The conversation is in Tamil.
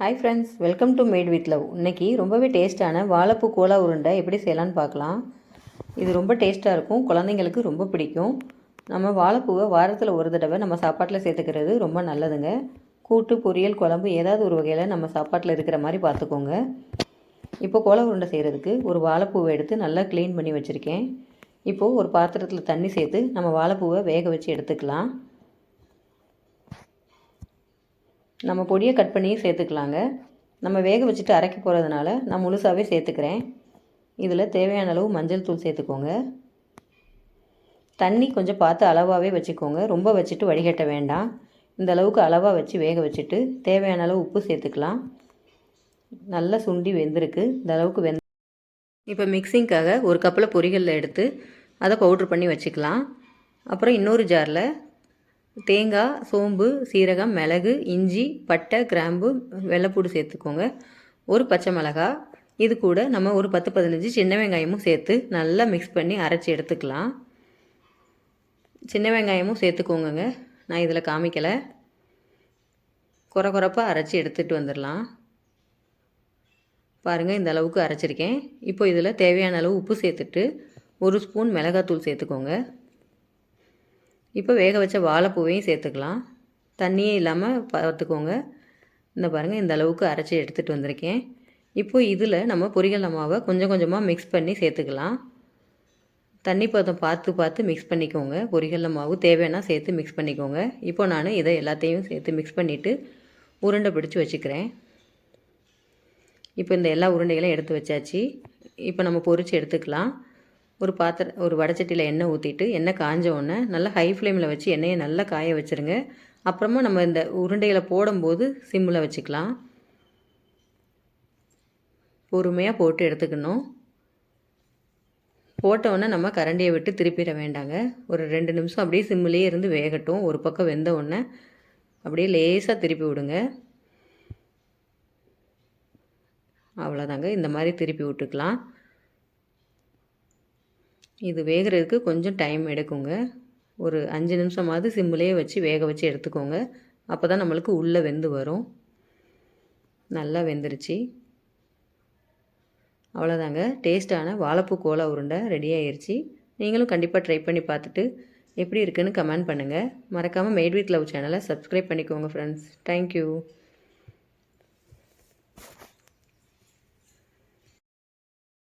Hi friends welcome to Made With Love இன்னைக்கு ரொம்பவே டேஸ்ட்டான வாழைப்பூ கோலா உருண்டை எப்படி செய்யலான்னு பார்க்கலாம். இது ரொம்ப டேஸ்ட்டாக இருக்கும் குழந்தைங்களுக்கு ரொம்ப பிடிக்கும். நம்ம வாழைப்பூவை வாரத்தில் ஒரு தடவை நம்ம சாப்பாட்டில் சேர்த்துக்கிறது ரொம்ப நல்லதுங்க. கூட்டு பொரியல் குழம்பு ஏதாவது ஒரு வகையில் நம்ம சாப்பாட்டில் இருக்கிற மாதிரி பார்த்துக்கோங்க. இப்போ கோலா உருண்டை செய்கிறதுக்கு ஒரு வாழைப்பூவை எடுத்து நல்லா க்ளீன் பண்ணி வச்சுருக்கேன். இப்போது ஒரு பாத்திரத்தில் தண்ணி சேர்த்து நம்ம வாழைப்பூவை வேக வச்சு எடுத்துக்கலாம். நம்ம பொடியை கட் பண்ணியும் சேர்த்துக்கலாங்க. நம்ம வேக வச்சுட்டு அரைக்க போகிறதுனால நான் முழுசாகவே சேர்த்துக்கிறேன். இதில் தேவையான அளவு மஞ்சள் தூள் சேர்த்துக்கோங்க. தண்ணி கொஞ்சம் பார்த்து அளவாகவே வச்சுக்கோங்க. ரொம்ப வச்சுட்டு வடிகட்ட வேண்டாம். இந்த அளவுக்கு அளவாக வச்சு வேக வச்சுட்டு தேவையான அளவு உப்பு சேர்த்துக்கலாம். நல்லா சுண்டி வெந்திருக்கு. இந்த அளவுக்கு வெந்த இப்போ மிக்சிங்க்காக ஒரு கப்பில் பொரிகளில் எடுத்து அதை பவுட்ரு பண்ணி வச்சுக்கலாம். அப்புறம் இன்னொரு ஜாரில் தேங்காய் சோம்பு சீரகம் மிளகு இஞ்சி பட்டை கிராம்பு வெள்ளைப்பூடு சேர்த்துக்கோங்க. ஒரு பச்சை மிளகா. இது கூட நம்ம ஒரு பத்து பதினஞ்சு சின்ன வெங்காயமும் சேர்த்து நல்லா மிக்ஸ் பண்ணி அரைச்சி எடுத்துக்கலாம். சின்ன வெங்காயமும் சேர்த்துக்கோங்க நான் இதில் காமிக்கலை. குறை குறைப்பாக அரைச்சி எடுத்துகிட்டு வந்துடலாம். பாருங்கள் இந்த அளவுக்கு அரைச்சிருக்கேன். இப்போ இதில் தேவையான அளவு உப்பு சேர்த்துட்டு ஒரு ஸ்பூன் மிளகாத்தூள் சேர்த்துக்கோங்க. இப்போ வேக வச்ச வாழைப்பூவையும் சேர்த்துக்கலாம். தண்ணியே இல்லாமல் பார்த்துக்கோங்க. இந்த பாருங்கள் இந்த அளவுக்கு அரைச்சி எடுத்துகிட்டு வந்திருக்கேன். இப்போது இதில் நம்ம பொரிகல்ல மாவை கொஞ்சம் கொஞ்சமாக மிக்ஸ் பண்ணி சேர்த்துக்கலாம். தண்ணி பதம் பார்த்து பார்த்து மிக்ஸ் பண்ணிக்கோங்க. பொரிகல்ல மாவு தேவைன்னா சேர்த்து மிக்ஸ் பண்ணிக்கோங்க. இப்போ நான் இதை எல்லாத்தையும் சேர்த்து மிக்ஸ் பண்ணிவிட்டு உருண்டை பிடிச்சி வச்சுக்கிறேன். இப்போ இந்த எல்லா உருண்டைகளையும் எடுத்து வச்சாச்சு. இப்போ நம்ம பொறிச்சு எடுத்துக்கலாம். ஒரு பாத்திர ஒரு வடச்சட்டியில் எண்ணெய் ஊற்றிட்டு எண்ணெய் காஞ்ச உடனே நல்லா ஹை ஃப்ளேமில் வச்சு எண்ணெயை நல்லா காய வச்சுருங்க. அப்புறமா நம்ம இந்த உருண்டைகளை போடும்போது சிம்மில் வச்சுக்கலாம். பொறுமையாக போட்டு எடுத்துக்கணும். போட்டவுடனே நம்ம கரண்டியை விட்டு திருப்பிட வேண்டாங்க. ஒரு ரெண்டு நிமிஷம் அப்படியே சிம்மிலேயே இருந்து வேகட்டும். ஒரு பக்கம் வெந்த உடனே அப்படியே லேசாக திருப்பி விடுங்க. அவ்வளோதாங்க இந்த மாதிரி திருப்பி விட்டுக்கலாம். இது வேகிறதுக்கு கொஞ்சம் டைம் எடுக்குங்க. ஒரு அஞ்சு நிமிஷமாவது சிம்மிலே வச்சு வேக வச்சு எடுத்துக்கோங்க. அப்போ தான் நம்மளுக்கு உள்ளே வெந்து வரும். நல்லா வெந்துருச்சு. அவ்வளோதாங்க டேஸ்ட்டான வாழைப்பூ கோலா உருண்டை ரெடி ஆயிடுச்சு நீங்களும் கண்டிப்பாக ட்ரை பண்ணி பார்த்துட்டு எப்படி இருக்குன்னு கமெண்ட் பண்ணுங்கள் மறக்காமல் மேட் வித் லவ் சேனலை சப்ஸ்கிரைப் பண்ணிக்கோங்க ஃப்ரெண்ட்ஸ் தேங்க்யூ